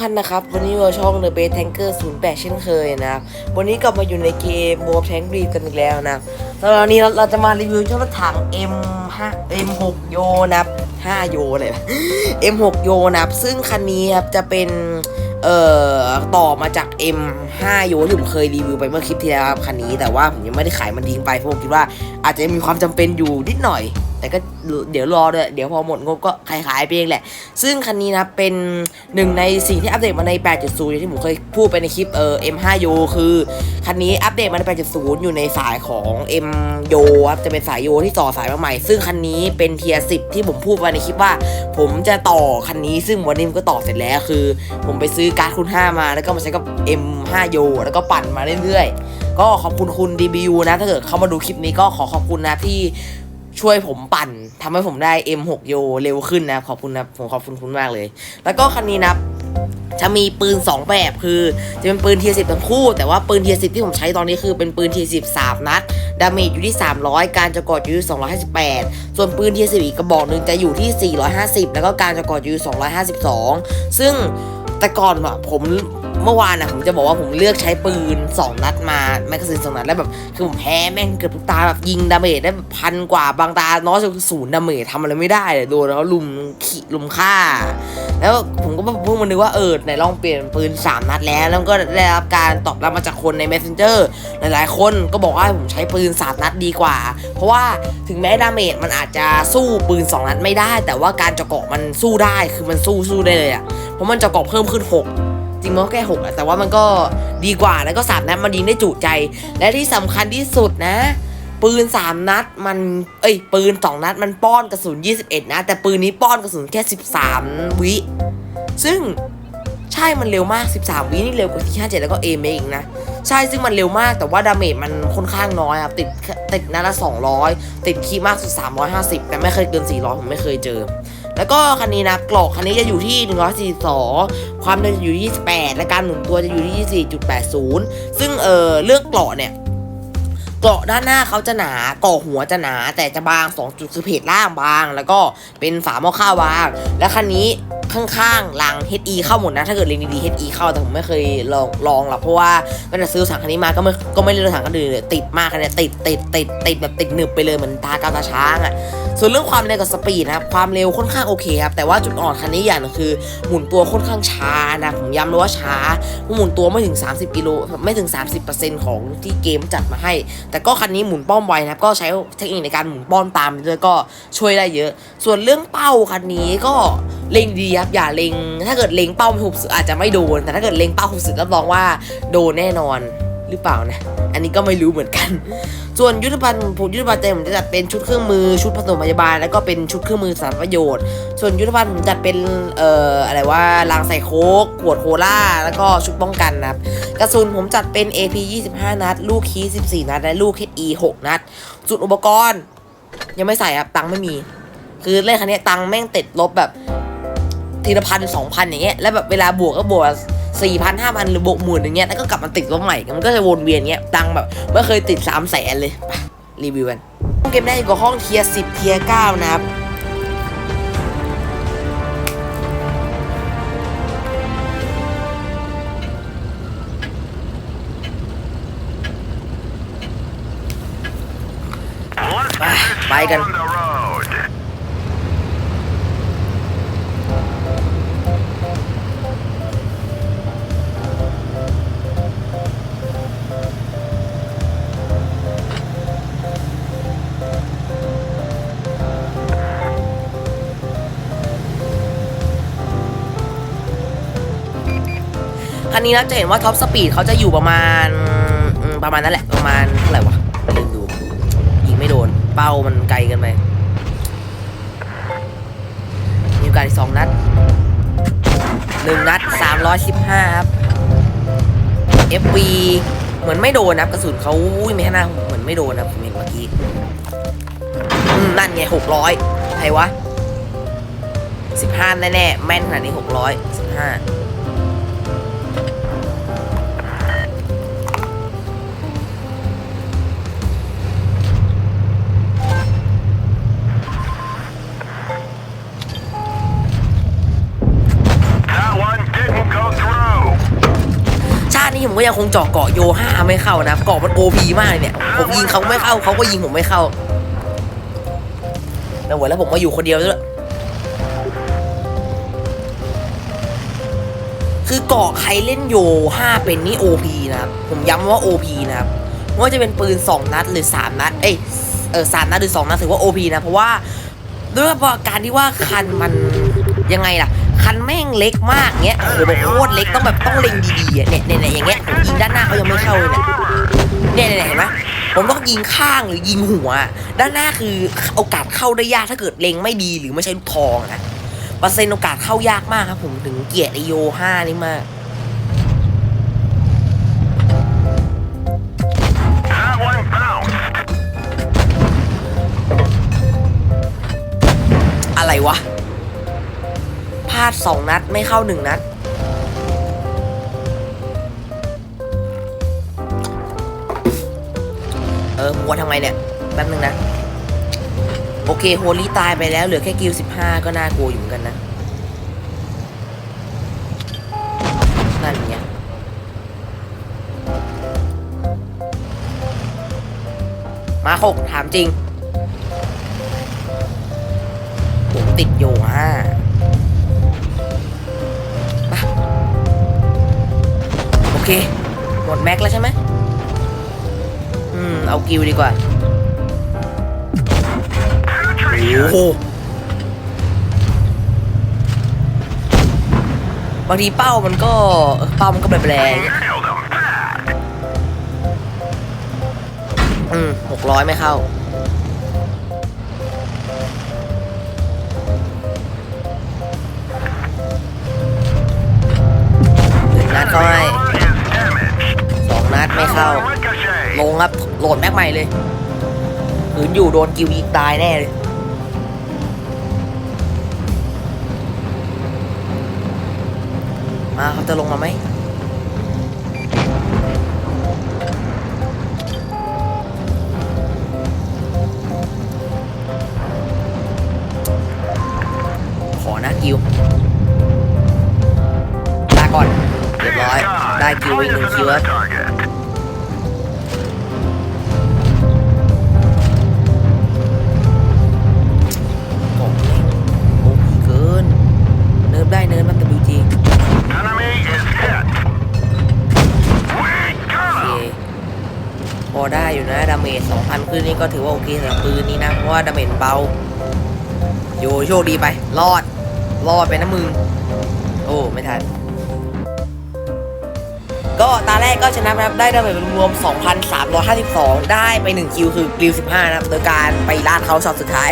ท่านนะครับ วันนี้เราช่อง The Base Tanker 08 เช่นเคยนะครับ วันนี้กลับมาอยู่ในเกม w o r Tank b r e e กันอีกแล้วนะครับสำหรับวันนี้เราเราจะมารีวิวเจ้ารถถัง M5 M6 โยนะครับ5โยเลยนะ M6 โยนะครับ ซึ่งคันนี้ครับจะเป็นเอ่อต่อมาจาก M5 โยที่ผมเคยรีวิวไปเมื่อคลิปที่แล้วครับคันนี้แต่ว่าผมยังไม่ได้ขายมันทิ้งไปเพราะผมคิดว่าอาจจะมีความจำเป็นอยู่นิดหน่อย แต่ก็เดี๋ยวรอด้วยเดี๋ยวพอหมดงบก็ขายขายไปเองแหละ ซึ่งคันนี้นะเป็นหนึ่งในสิ่งที่อัปเดตมาใน 8.0อย่างที่ผมเคยพูดไปในคลิปเออ M5Y คือคันนี้อัปเดตมาใน 8.0 อยู่ในสายของ M Yo ครับจะเป็นสายโยที่ต่อสายมาใหม่ ซึ่งคันนี้เป็นเทียร์10 ที่ผมพูดไปในคลิปว่า ผมจะต่อคันนี้ซึ่งวันนี้มันก็ต่อเสร็จแล้วคือ ผมไปซื้อการ์ดคุณ5มาแล้วก็มาใช้กับ M5Y แล้วก็ปั่นมาเรื่อยๆก็ขอบคุณคุณ DBU นะถ้าเกิดเข้ามาดูคลิปนี้ก็ขอขอบคุณนะที่ ช่วยผมปั่นทำให้ผมได้ M6 Yo เร็วขึ้นนะขอบคุณนะผมขอบคุณคุณมากเลย แล้วก็คันนี้นะจะมีปืน 2 แบบคือจะเป็นปืนเทียสิบทั้งคู่ แต่ว่าปืนเทียสิบที่ผมใช้ตอนนี้คือเป็นปืนเทียสิบสามนัดดาเมจอยู่ที่ 300 การจะกอดอยู่ที่258 ส่วนปืนเทียสิบอีกกระบอกหนึ่งจะอยู่ที่ 450 แล้วก็การจะกอดอยู่ 252 ซึ่งแต่ก่อนอะผม เมื่อวานอะผมจะบอกว่าผมเลือกใช้ปืน 2 นัดมาแมกกาซีนสองนัดแล้วแบบคือผมแพ้แม่งเกือบทุกตาแบบยิงดาเมจได้แบบพันกว่าบางตาน้อยสุดคือศูนย์ดาเมจทำอะไรไม่ได้เลยโดนแล้วลุมขี่ลุมฆ่า แล้วผมก็เพิ่งมานึกว่าเออไหนลองเปลี่ยนปืน 3 นัดแล้วแล้วก็ได้รับการตอบรับมาจากคนใน Messenger หลายๆ คนก็บอกว่าผมใช้ปืน 3 นัดดีกว่า เพราะว่าถึงแม้ดาเมจมันอาจจะสู้ปืน 2 นัดไม่ได้ แต่ว่าการเจาะเกาะมันสู้ได้คือมันสู้สู้ได้เลยอะเพราะมันเจาะเกาะเพิ่มขึ้น 6 จริงมันก็แค่6อะแต่ว่ามันก็ดีกว่าแล้วก็3นัดมันยิงได้จุใจ และที่สำคัญที่สุดนะ ปืน 3 นัดมันเอ้ยปืน 2 นัดมันป้อนกระสุน 21 นะ แต่ปืนนี้ป้อนกระสุนแค่ 13 วิ ซึ่งใช่มันเร็วมาก 13 วินี่เร็วกว่าที่57แล้วก็เอเมอีกนะใช่ซึ่งมันเร็วมากแต่ว่าดาเมจมันค่อนข้างน้อยครับติดติดนัดละ200 ติดคีมากสุด350 แต่ไม่เคยเกิน 400 ผมไม่เคยเจอ แล้วก็คันนี้นะกรอกคันนี้จะอยู่ที่ 142 ความเร็วจะอยู่ที่ 28 และการหมุนตัวจะอยู่ที่ 24.80 ซึ่งเออเลือกกรอกเนี่ยเกราะด้านหน้าเขาจะหนาเกราะหัวจะหนา แต่จะบาง 2 จุดคือเพจล่างบาง แล้วก็เป็นฝาหม้อข้าวบาง และคันนี้ ข้างๆหลัง HE เข้าหมดนะ ถ้าเกิดเรียนดีๆ HE เข้าแต่ผมไม่เคยลองลองหรอกเพราะว่าก็จะซื้อถังคันนี้มาก็ไม่ก็ไม่เลือกถังคันอื่นเลยติดมากคันเนี้ยติดติดติดติดแบบติดหนึบไปเลยเหมือนตากาวตาช้างอะส่วนเรื่องความเร็วกับสปีดนะครับความเร็วค่อนข้างโอเคครับแต่ว่าจุดอ่อนคันนี้อย่างนึงคือ หมุนตัวค่อนข้างช้านะผมย้ำเลยว่าช้าหมุนตัวไม่ถึง 30กิโลไม่ถึง 30%ของที่เกมจัดมาให้ แต่ก็คันนี้หมุนป้อมไวนะครับก็ใช้เทคนิคในการหมุนป้อมตามไปด้วยก็ช่วยได้เยอะ ส่วนเรื่องเป้าคันนี้ก็ เล็งดีครับอย่าเล็ง ถ้าเกิดเล็งเป้าไม่ถูกสุดอาจจะไม่โดน แต่ถ้าเกิดเล็งเป้าถูกสุดรับรองว่าโดนแน่นอนหรือเปล่านะ อันนี้ก็ไม่รู้เหมือนกัน ส่วนยุทธภัณฑ์ผมยุทธภัณฑ์เต็มผมจะจัดเป็นชุดเครื่องมือชุดผสมพยาบาลแล้วก็เป็นชุดเครื่องมือสารประโยชน์ ส่วนยุทธภัณฑ์ผมจัดเป็นเอ่ออะไรว่าลางใส่โคกขวดโคล่าแล้วก็ชุดป้องกันนะครับกระสุนผมจัดเป็น AP 25 นัด ลูกคี14 นัดและลูก HE 6นัดส่วนอุปกรณ์ ยังไม่ใส่ครับตังค์ไม่มี คือเล่นคันนี้ตังค์แม่งติดลบแบบ ทีละพันสองพันอย่างเงี้ยแล้วแบบเวลาบวกก็บวกสี่พันห้าพันหรือบวกหมื่นอย่างเงี้ยแล้วก็กลับมาติดลบใหม่มันก็จะวนเวียนเงี้ยตังแบบไม่เคยติดสามแสนเลยไปรีวิวกันเกมได้อยู่กับห้องเทียร์สิบเทียร์เก้านะครับไปกัน นนี้นะจะเห็นว่าท็อปสปีดเขาจะอยู่ประมาณประมาณนั้นแหละประมาณเท่าไหร่วะลืมดูยิงไม่โดน เป้ามันไกลกันไปมีโอกาสอีกสองนัดหนึ่งนัดสามร้อยสิบห้าครับ FV เหมือนไม่โดนนะกระสุนเขาอุ้ยไม่น้าเหมือนไม่โดนนะผมเห็นเมื่อกี้นั่นไงหกร้อยใครวะสิบห้าแน่ๆแม่นขนาดนี้หกร้อยสิบห้า คงเจาะเกาะโยห้าไม่เข้านะเกาะมันโอพีมากเลยเนี่ยผมยิงเขาไม่เข้าเขาก็ยิงผมไม่เข้าแล้วหัวแล้วผมมาอยู่คนเดียวด้วยคือเกาะใครเล่นโยห้าเป็นนี่โอพีนะครับผมย้ำว่าโอพีนะครับไม่ว่าจะเป็นปืน2นัดหรือ3นัดเอ้ยเออสามนัดหรือ2นัดถือว่าโอพีนะเพราะว่าด้วยการที่ว่าคันมันยังไงล่ะ คันแม่งเล็กมากเงี้ยโอ้โหแบบโคตรเล็กต้องแบบต้องเล็งดีๆอะเนี่ยเนี่ยเนี่ยอย่างเงี้ยผมยิงด้านหน้าเขายังไม่เข้าเลยเนี่ยเนี่ยเนี่ยเห็นไหมผมต้องยิงข้างหรือยิงหัว ด้านหน้าคือโอกาสเข้าได้ยากถ้าเกิดเล็งไม่ดีหรือไม่ใช่ลูกทองนะเปอร์เซ็นต์โอกาสเข้ายากมากครับ ผมถึงเกียรติโยห้านี่มากอะไรวะ พลาดสองนัดไม่เข้าหนึ่งนัด เออมัวทำไงเนี่ย แป๊บนึงนะ โอเค โฮลี่ตายไปแล้วเหลือแค่กิลสิบห้าก็น่ากลัวอยู่เหมือนกันนะ นั่นไงมาหกถามจริง ผมติดอยู่ฮะ เค หมดแม็กแล้วใช่ไหมอืม เอากิวดีกว่าโอ้โหบางทีเป้ามันก็เป้ามันก็แปลกๆอืมหกร้อยไม่เข้าหนึ่งนัดก็ให้ นัดไม่เข้า ลงครับโหลดแม็กใหม่เลยขืนอยู่โดนกิวยิงตายแน่เลยมาเขาจะลงมาไหมขอนะกิวลาก่อน เรียบร้อย ได้กิวอีกหนึ่งคิวแล้ว อได้อยู่นะดาเมจ2,000ขึ้นนี่ก็ถือว่าโอเคสำหรับปืนนี้นะเพราะว่าดาเมจเบาโยโชคดีไป รอด รอดไปนะมึง โอ้ ไม่ทัน ก็ตาแรกก็ชนะครับ ได้ดาเมจรวม 2,352 ได้ไป 1 คิวคือกริว 15 นะครับ โดยการไปลาดเขาช็อตสุดท้าย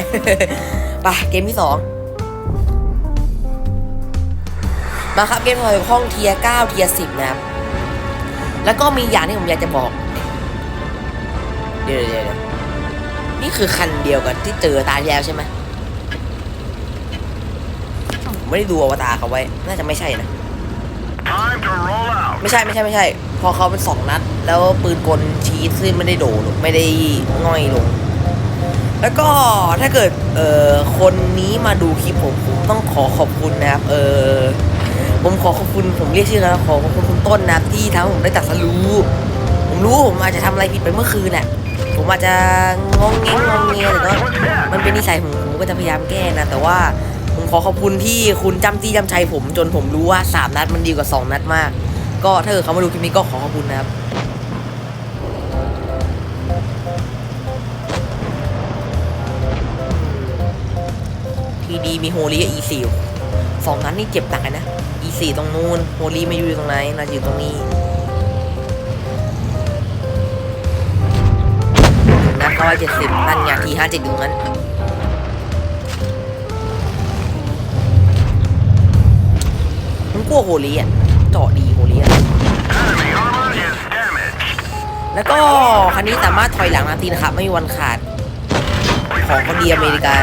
ไป เกมที่ 2มาครับเกมของห้องเทียร์9เทียร์10 นะครับ แล้วก็มีอย่างที่ผมอยากจะบอก เดี๋ยวเดี๋ยวเดี๋ยวนี่คือคันเดียวกันที่เจอตาที่แล้วใช่ไหมผมไม่ได้ดูอวตารเขาไว้ น่าจะไม่ใช่นะ Time to roll out. ไม่ใช่ไม่ใช่ไม่ใช่ พอเขาเป็นสองนัด แล้วปืนกลชีสซึ่งไม่ได้โดดลงไม่ได้ง่อยลง แล้วก็ถ้าเกิดเอ่อคนนี้มาดูคลิปผมผมต้องขอขอบคุณนะครับ เออผมขอขอบคุณผมเรียกชื่อแล้วนะขอขอบคุณคุณต้นนะครับที่ทำให้ผมได้ตัดสรู้ผมรู้ว่าผมอาจจะทำอะไรผิดไปเมื่อคืนน่ะ ผมอาจจะงงเงงงงเงี้ยแต่ก็มันเป็นนิสัยผมผมก็จะพยายามแก้นะ แต่ว่าผมขอขอบคุณที่คุณจำจี้จำชัยผมจนผมรู้ว่าสามนัดมันดีกว่าสองนัดมาก ก็ถ้าเกิดเขามาดูคลิปนี้ก็ขอขอบคุณนะครับทีดีมีโฮลี่กับอีสี่สองนัดนี่เจ็บหนักนะอีสี่ตรงนู้นโฮลี่ไม่อยู่ตรงไหนเราอยู่ตรงนี้ เข้าไปเจ็ดสิบนั่นไงทีห้าเจ็ดอยู่งั้นมันกลัวโฮลี่อะเจาะดีโฮลี่อะแล้วก็คันนี้สามารถถอยหลังนาทีนะครับ ไม่มีวันขาด ของคนดีอเมริกา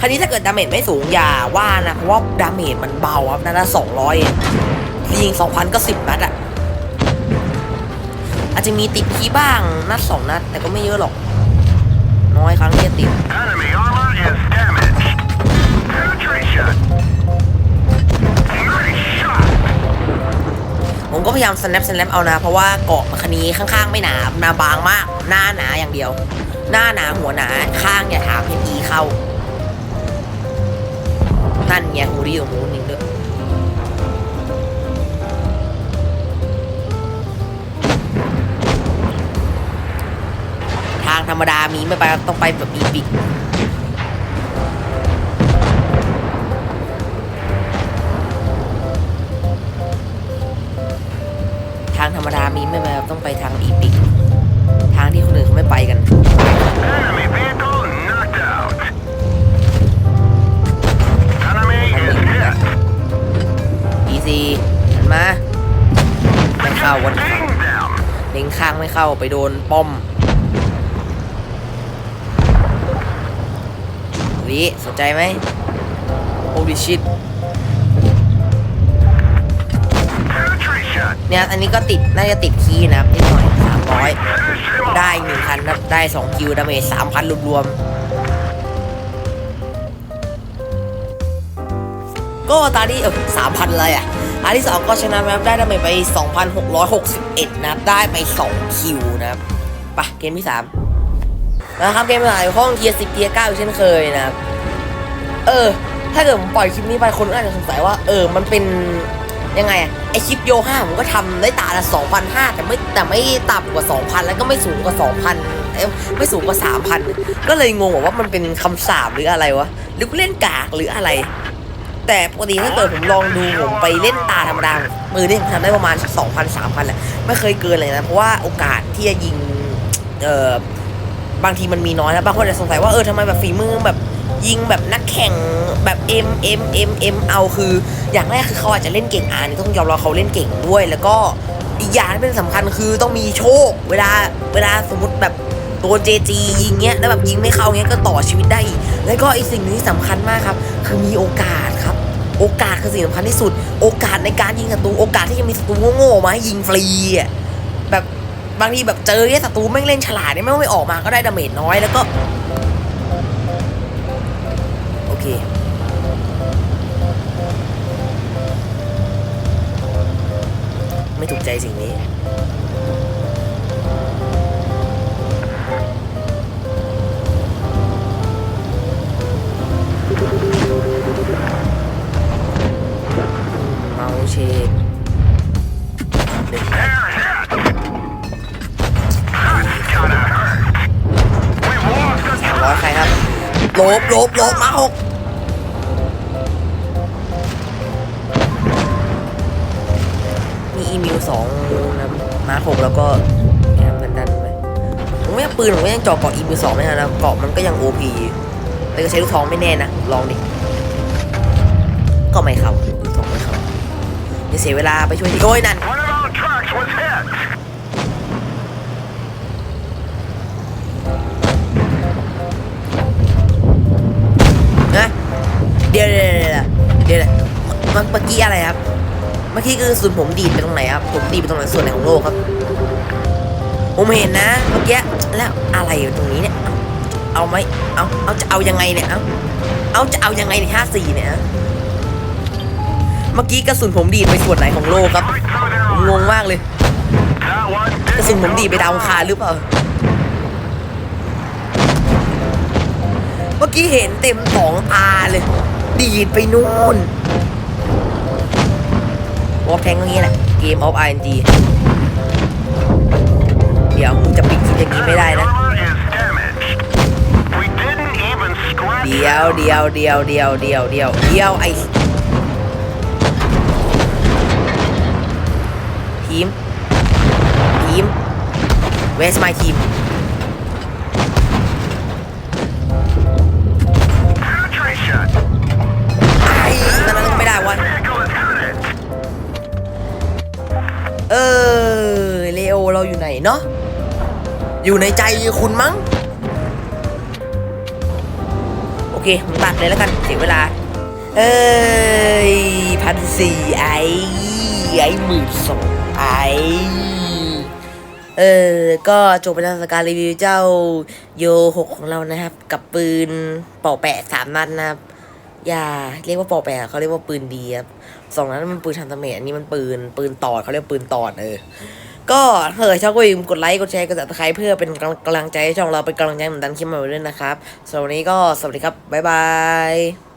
คราวนี้ถ้าเกิดดาเมจไม่สูงอย่าว่านะ เพราะว่าดาเมจมันเบาครับนะ่นะสองร้อยยิงสองพันก็สิบนัดอะอาจจะมีติดคีบ้างนัดสองนัด แต่ก็ไม่เยอะหรอก น้อยครั้งที่ติดผมก็พยายามสแนปสแนปเอานะ เพราะว่าเกาะมคันนี้ข้างๆไม่หนาหนาบางมาก หน้าหนาอย่างเดียว หน้าหนาหัวหนาข้างอย่าถามเห็นอีเข้า นั่นไงหูดีของหูหนึ่งด้วยทางธรรมดามีไม่ไปต้องไปแบบอีปิกทางธรรมดามีไม่ไปต้องไปทางอีปิกทางที่คนอื่นเขาไม่ไปกัน ไม่เข้าไปโดนป้อมวิสนใจไหมโอดิชิตเนี่ยอันนี้ก็ติด น่าจะติดคีย์นะครับนิดหน่อยสามร้อยได้หนึ่งคันครับ ได้สองคิวดาเมจสามพันรวมๆ ก็ตาที่เออสามพันเลยอะ อันที่สองก็ชนะนะครับได้ดาเมจไปสองพันหกร้อยหกสิบเอ็ดนะครับ ได้ไปสองคิวนะครับปะเกมที่สามนะครับ เกมที่สามห้องเทียร์สิบเทียร์เก้าเช่นเคยนะครับ เออ ถ้าเกิดผมปล่อยคลิปนี้ไปคนก็อาจจะสงสัยว่า เออ มันเป็นยังไงอะไอคลิปโยห้าผมก็ทำได้ตาละสองพันห้าแต่ไม่แต่ไม่ต่ำกว่าสองพันแล้วก็ไม่สูงกว่าสองพันไม่สูงกว่าสามพันก็เลยงงว่ามันเป็นคำสาบหรืออะไรวะหรือเล่นกากหรืออะไร แต่ปกติถ้าเกิดผมลองดูผมไปเล่นตาธรรมดามือเล่นทำได้ประมาณสองพันสามพันแหละไม่เคยเกินเลยนะ เพราะว่าโอกาสที่จะยิงเอ่อบางทีมันมีน้อยนะบางคนอาจจะสงสัยว่าเออทำไมแบบฝีมือแบบยิงแบบนักแข่งแบบ M M M M เอาคือ อย่างแรกคือเขาอาจจะเล่นเก่งอ่านี่ต้องยอมรับเขาเล่นเก่งด้วย แล้วก็อีกอย่างที่เป็นสำคัญคือต้องมีโชค เวลาเวลาสมมติแบบโดนเจจียิงเงี้ยแล้วแบบยิงไม่เข้าเงี้ยก็ต่อชีวิตได้อีกแล้วก็อีกสิ่งหนึงที่สำคัญมากครับ คือมีโอกาสครับ โอกาสคือสิ่งสำคัญที่สุด โอกาสในการยิงศัตรูโอกาสที่จะมีศัตรูโง่ๆมาให้ยิงฟรีอะแบบบางทีแบบเจอเนี่ยศัตรูแม่เล่นฉลาดเนี่ยแม่งไม่ออกมาก็ได้ดาเมจน้อยแล้วก็ โอเคไม่ถูกใจสิ่งนี้ มาเชนร้อยใครครับโลบโลบโลบมาหกมีอีมิวสองนะมาหกแล้วก็แอมกันดันไปผมไม่ปืนผมยังเจาะเกาะอีมิวสองไม่ทันนะเกาะมันก็ยังโอพีแต่ก็ใช้ลูกทองไม่แน่นะ ลองดิ ก็ไม่เข่า เสียเวลาไปช่วยที่โอ้ยนั่นนะเดี๋ยวเดี๋ยวเดี๋ยวเมื่อเมื่อกี้อะไรครับ เมื่อกี้คือส่วนผมดีดไปตรงไหนครับ ผมดีดไปตรงไหนส่วนไหนของโลกครับ ผมเห็นนะ เมื่อกี้แล้วอะไรอยู่ตรงนี้เนี่ย เอาไหมเอา เอาจะเอายังไงเนี่ย เอาเอาจะเอายังไงในห้าสี่เนี่ย เมื่อกี้กระสุนผมดีดไปส่วนไหนของโลกครับผมงงมากเลย กระสุนผมดีดไปดาวคาหรือเปล่า เมื่อกี้เห็นเต็มสองตาเลย ดีดไปนู่นวอลแทงก็งี้แหละเกมออฟ RNG เดี๋ยวมึงจะปิดคลิปอย่างนี้ไม่ได้นะ เดียวเดียวเดียวเดียวเดียวเดียวเดียวไอ ทีม ทีม Where's my team ไอ้ตอนนั้นไม่ได้วะเออเลโอเราอยู่ไหนเนาะ อยู่ในใจคุณมั้ง โอเคผมตัดเลยแล้วกัน เสียเวลา เอ้ยพันสี่ไอ้ไอ้หมื่นสอง เออ ก็จบไปแล้วสการรีวิวเจ้าโยหกของเรานะครับ กับปืนเป่าแปะสามนัดนะครับ อย่าเรียกว่าป่อแปะเขาเรียกว่าปืนดีครับสองนั้นมันปืนทันตเมตอันนี้มันปืนปืนตอดเขาเรียกปืนตอดเออ ก็ถ้าเกิดชอบก็อย่าลืมกดไลค์กดแชร์กดติดตามเพื่อเป็นกำลังใจให้ช่องเราเป็นกำลังใจเหมือนดันคลิปม่ๆด้วยนะครับสำหรับวันนี้ก็สวัสดีครับบ๊ายบาย